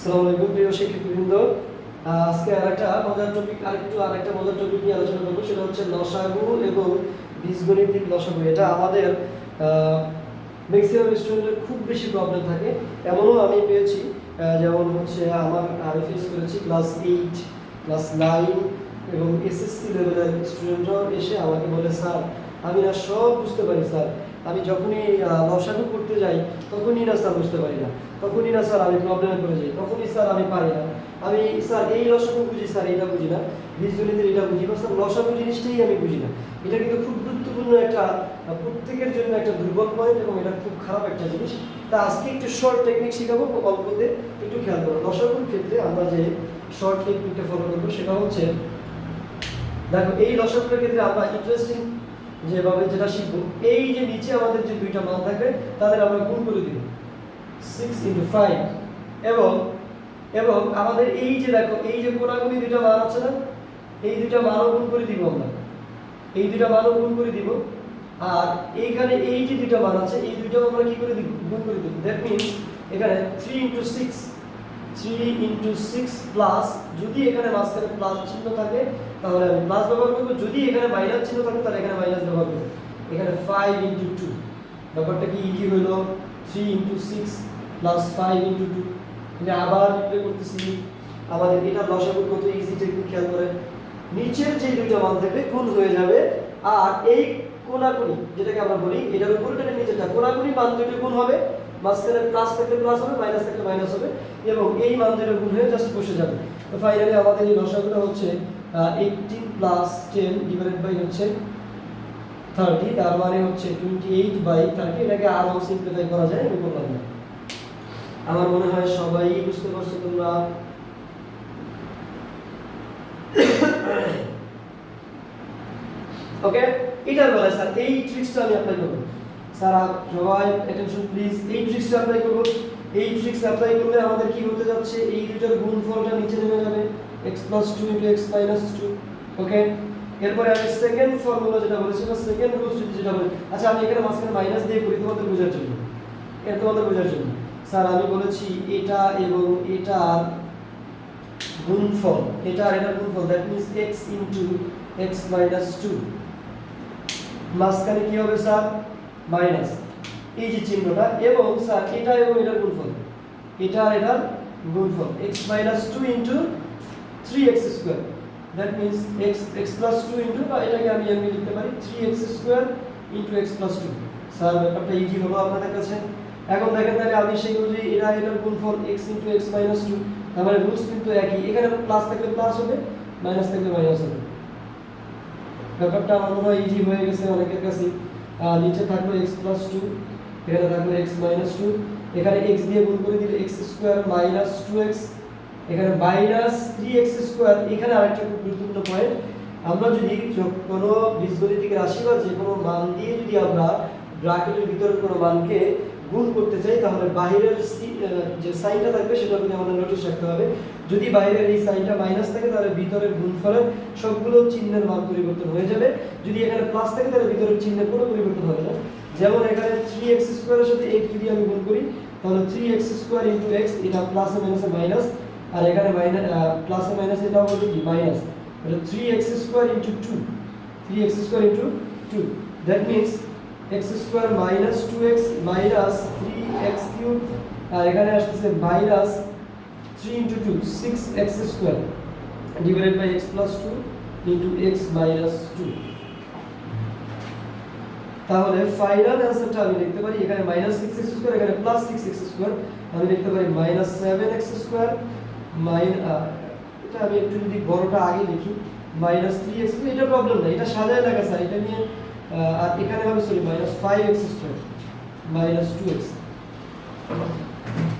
আসসালামু আলাইকুম প্রিয় শিক্ষার্থীবৃন্দ। আহ, আজকে আরেকটা মজার টপিক আরেকটু আরেকটা মজার টপিক নিয়ে আলোচনা করব। সেটা হচ্ছে লসাগু এবং বীজগণিতিক লসাগু। এটা আমাদের ম্যাক্সিমাম স্টুডেন্টের খুব বেশি প্রবলেম থাকে। এমনও আমি পেয়েছি যেমন হচ্ছে আমার আমি ফেস করেছি ক্লাস এইট ক্লাস নাইন এবং এসএসসি লেভেলের স্টুডেন্টরাও এসে আমাকে বলে স্যার আমি না সব বুঝতে পারি, স্যার। আমি যখনই লসাগু করতে যাই, তখনই না, স্যার, বুঝতে পারি না। তখনই না, স্যার, আমি প্রবলেমে পড়ে যাই। তখনই, স্যার, আমি পারি না। আমি, স্যার, এই লসাগু বুঝি, স্যার এটা বুঝি না। বীজগণিতের এটা বুঝি বা স্যার লসাগু জিনিসটাই আমি বুঝি না। এটা কিন্তু খুব গুরুত্বপূর্ণ একটা প্রত্যেকের জন্য একটা দুর্বল পয়েন্ট এবং এটা খুব খারাপ একটা জিনিস। তা আজকে একটু শর্ট টেকনিক শেখাবো অল্পতে একটু খেয়াল করব লসাগুর ক্ষেত্রে আমরা যে শর্ট টেকনিকটা ফলো করব, সেটা হচ্ছে, দেখো, এই লসাগুর ক্ষেত্রে আমরা ইন্টারেস্টিং যেভাবে যেটা শিখব, এই যে নিচে আমাদের যে দুইটা মান থাকবে, তাদের আমরা গুণ করে দিব। সিক্স ইন্টু ফাইভ এবং এবং আমাদের এই যে দেখো, এই যে কোনাগুনি দুইটা মান আছে না, এই দুইটা মানও গুণ করে দিব আমরা। এই দুইটা মানও গুণ করে দিব। আর এইখানে এই যে দুইটা মান আছে, এই দুইটাও আমরা কি করে দিব? গুণ করে দিব। দ্যাট মিনস এখানে three into six three into six plus যদি এখানে মাঝখানে প্লাস চিহ্ন থাকে, তাহলে আমি প্লাস ব্যবহার করব। যদি এখানে মাইনাস চিহ্ন থাকে, তাহলে এখানে মাইনাস ব্যবহার করব। এখানে ফাইভ ইন্টু টু ব্যাপারটা কি ইজি হলো three into six plus five into two এটা আবার রিপ্লে করতেছি। আমাদের এটা লসাগু কত ইজি টেকনিক খেয়াল করে। নিচের যে দুইটা মান থাকবে, গুণ হয়ে যাবে। আর এই কোনাকুনি যেটাকে আমরা বলি, এটার উপর এটা নিচেরটা। কোনাকুনি মান দুটো গুণ হবে, মাঝখানে প্লাস থাকলে প্লাস হবে মাইনাস থাকলে মাইনাস হবে, এবং এই মান দুটো গুণ হয়ে জাস্ট বসে যাবে। তো ফাইনালি আমাদের এই লসাগুটা হচ্ছে eighteen plus ten divided by হচ্ছে থার্টি তার মানে হচ্ছে টোয়েন্টি এইট বাই থার্টি এটাকে আরও সিম্পলিফাই করা যায় আমি বললাম আমার মনে হয় সবাই বুঝতে পারছ তোমরা। ওকে এটার বেলায় স্যার, এই ট্রিক্সটা আমি অ্যাপ্লাই করব। স্যার সবাই অ্যাটেনশন প্লিজ এই ট্রিক্সটা অ্যাপ্লাই করব। এই ট্রিক্স অ্যাপ্লাই করলে আমাদের কি হতে যাচ্ছে? এই দুটোর গুণফলটা নিচে নেমে যাবে। x 2 ইনটু x 2 ওকে এরপরে আমি সেকেন্ড ফর্মুলা যেটা বলেছি, বা সেকেন্ড রুলস যেটা বলি আচ্ছা আমি এখানে মাঝখানে মাইনাস দিয়ে করি তোমাদের বোঝার জন্য। এটা তোমাদের বোঝার জন্য। স্যার, আমি বলেছি এটা এবং এটার গুণফল, এটা আর এটার গুণফল that means x into x minus two মাঝখানে কি হবে স্যার মাইনাস এই যে চিহ্নটা, এবং স্যার এটা এবং এটার গুণফল। এটা আর এটার গুণফল। x minus two into three x square that means x x plus two into বা এটাকে আমি আমি লিখতে পারি three x square into x plus two sir ব্যাপারটা ইজি হলো আপনাদের কাছে? এখন দেখেন তাহলে আমি সেই অনুযায়ী এটা এটার গুণফল x into x minus two তার মানে রুলস কিন্তু একই। এখানে প্লাস থাকলে প্লাস হবে মাইনাস থাকলে মাইনাস হবে। ব্যাপারটা আমার মনে হয় ইজি হয়ে গেছে অনেকের কাছে। নিচে থাকল এক্স প্লাস টু এখানে থাকল এক্স মাইনাস টু এখানে এক্স দিয়ে গুণ করে দিলে x square minus two x এখানে মাইনাস থ্রি এক্স স্কোয়ার এখানে আরেকটা খুব গুরুত্বপূর্ণ পয়েন্ট আমরা যদি কোনো বীজগণিতিক রাশি বা যে কোনো মান দিয়ে যদি আমরা ব্র্যাকেটের ভিতরে কোনো মানকে গুণ করতে চাই, তাহলে বাইরের যে সাইনটা থাকবে সেটা কিন্তু আমাদের নোটিশ রাখতে হবে। যদি বাইরের এই সাইনটা মাইনাস থাকে, তাহলে ভিতরের গুণফলের সবগুলো চিহ্নের মান পরিবর্তন হয়ে যাবে। যদি এখানে প্লাস থাকে, তাহলে ভিতরের চিহ্নের কোনো পরিবর্তন হবে না। যেমন এখানে থ্রি এক্স স্কোয়ারের সাথে এইট যদি আমি গুণ করি, তাহলে three x square into x এটা প্লাসে মাইনাসে মাইনাস আর এখানে মাইনাস প্লাসে মাইনাস এটা হবে কি? মাইনাস এটা three x square into two three x square into two that means x square minus two x minus three x cube আর এখানে আসতেছে minus three into two six x square divided by x plus two into x minus two তাহলে final অ্যান্সারটা আমি লিখতে পারি, এখানে minus six x square এখানে plus six x square আমি লিখতে পারি মাইনাস সেভেন এক্স স্কোয়ার মাইন এটা আমি একটু যদি বড়টা আগে লিখি মাইনাস থ্রি এক্স এটা প্রবলেম না এটা সাজায় লেখা স্যার এটা নিয়ে আর এখানে হবে sorry minus five x square minus two x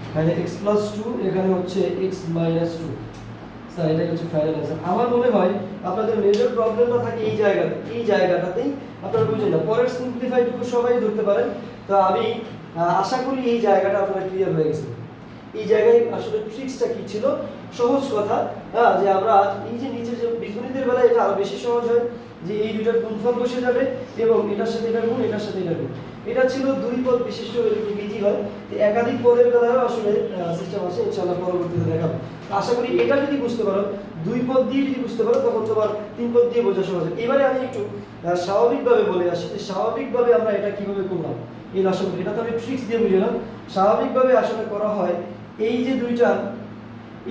এখানে এক্স প্লাস টু এখানে হচ্ছে এক্স মাইনাস টু স্যার এটাই হচ্ছে ফাইনাল অ্যান্সার আমার মনে হয় আপনাদের মেজর প্রবলেমটা থাকে এই জায়গাতে, এই জায়গাটাতেই। আপনারা বুঝেন না, পরের সিম্পলিফাইটুকু সবাই ধরতে পারেন। তো আমি আশা করি এই জায়গাটা আপনার ক্লিয়ার হয়ে গেছে। এই জায়গায় আসলে ট্রিক্সটা কি ছিল? সহজ কথা হ্যাঁ যে আমরা এই যে নিচে যে বীজগণিতের বেলায় এটা আরও বেশি সহজ হয়। যে এই দুটার গুণফল বসে যাবে এবং এটার সাথে এটার গুণ, এটার সাথে এটার গুণ। এটা ছিল দুই পদ বিশিষ্ট ইজি হয়। একাধিক পদের বেলায়ও আসলে সিস্টেম আছে, ইনশাআল্লাহ পরবর্তীতে দেখাবো। আশা করি এটা যদি বুঝতে পারো, দুই পদ দিয়ে যদি বুঝতে পারো, তখন তোমার তিন পদ দিয়ে বোঝা সহজ। এবারে আমি একটু স্বাভাবিকভাবে বলে আসি যে স্বাভাবিকভাবে আমরা এটা কীভাবে করলাম। এই লসাগু এটা তো আমি ট্রিক্স দিয়ে বুঝলাম। স্বাভাবিকভাবে আসলে করা হয়, এই যে দুইটা,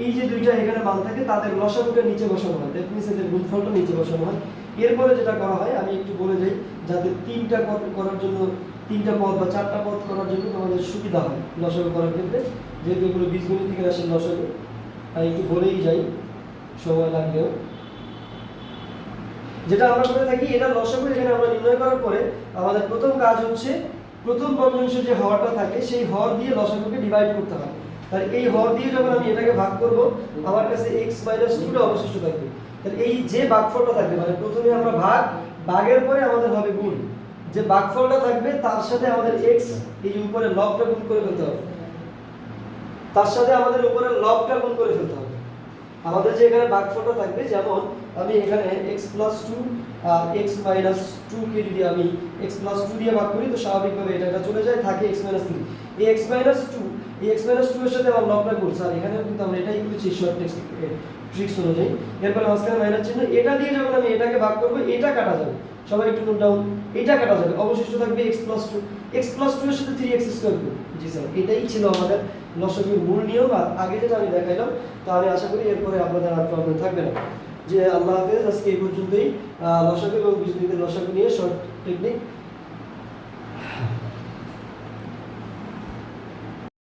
এই যে দুইটা এখানে মান থাকে, তাদের লসাগুটা নিচে বসানো হয়। দ্যাট মিনস এদের গুণফলটা নিচে বসানো হয়। এরপরে যেটা করা হয়, আমি একটু বলে যাই যাতে তিনটা পদ করার জন্য, তিনটা পদ বা চারটা পদ করার জন্য আমাদের সুবিধা হয় লসাগু করার ক্ষেত্রে। যেহেতু এগুলো বীজগণিত থেকে আসে লসাগু আমি একটু বলেই যাই, সময় লাগলেও। যেটা আমরা করে থাকি, এটা লসাগু এখানে আমরা নির্ণয় করার পরে আমাদের প্রথম কাজ হচ্ছে, প্রথম ভগ্নাংশ যে হরটা থাকে, সেই হর দিয়ে লসাগুকে ডিভাইড করতে হবে তাহলে এই হর দিয়ে যখন আমি এটাকে ভাগ করব, আমার কাছে x মাইনাস টুটা অবশিষ্ট থাকবে। তাহলে এই যে ভাগফলটা থাকবে মানে প্রথমে আমরা ভাগ, ভাগের পরে আমাদের হবে গুণ। যে ভাগফলটা থাকবে, তার সাথে আমাদের x, এই উপরে লবটা গুণ করে ফেলতে হবে। তার সাথে আমাদের উপরে লবটা গুণ করে ফেলতে হবে। আমাদের যে এখানে ভাগফলটা থাকবে, যেমন আমি এখানে x প্লাস টু আর x মাইনাস টু কে যদি আমি x প্লাস টু দিয়ে ভাগ করি, তো স্বাভাবিকভাবে এটা এটা চলে যায়, থাকে x মাইনাস থ্রি এই x মাইনাস টু এই x মাইনাস টু এর সাথে আমার লবটা করছে। আর এখানেও কিন্তু আমরা এটাই করেছি শর্ট ট্রিক্স অনুযায়ী। এরপরে মাঝখানে মাইনাস চিহ্ন, এটা দিয়ে যখন আমি এটাকে ভাগ করব, এটা কাটা যাবে। সবাই একটু নোট ডাউন এটা কাটা যাবে। অবশিষ্ট থাকবে x plus two x plus two এর সাথে থ্রি এক্স স্কোয়ার জি স্যার এটাই ছিল আমাদের লসকের মূল নিয়ম। আর আগে যেটা আমি দেখাইলাম, তো আমি আশা করি এরপরে আপনাদের আর প্রবলেম থাকবে না। যে আল্লাহ হাফেজ, আজকে এই পর্যন্তই। লসক এবং বিজনেসের লসক নিয়ে শর্ট টেকনিক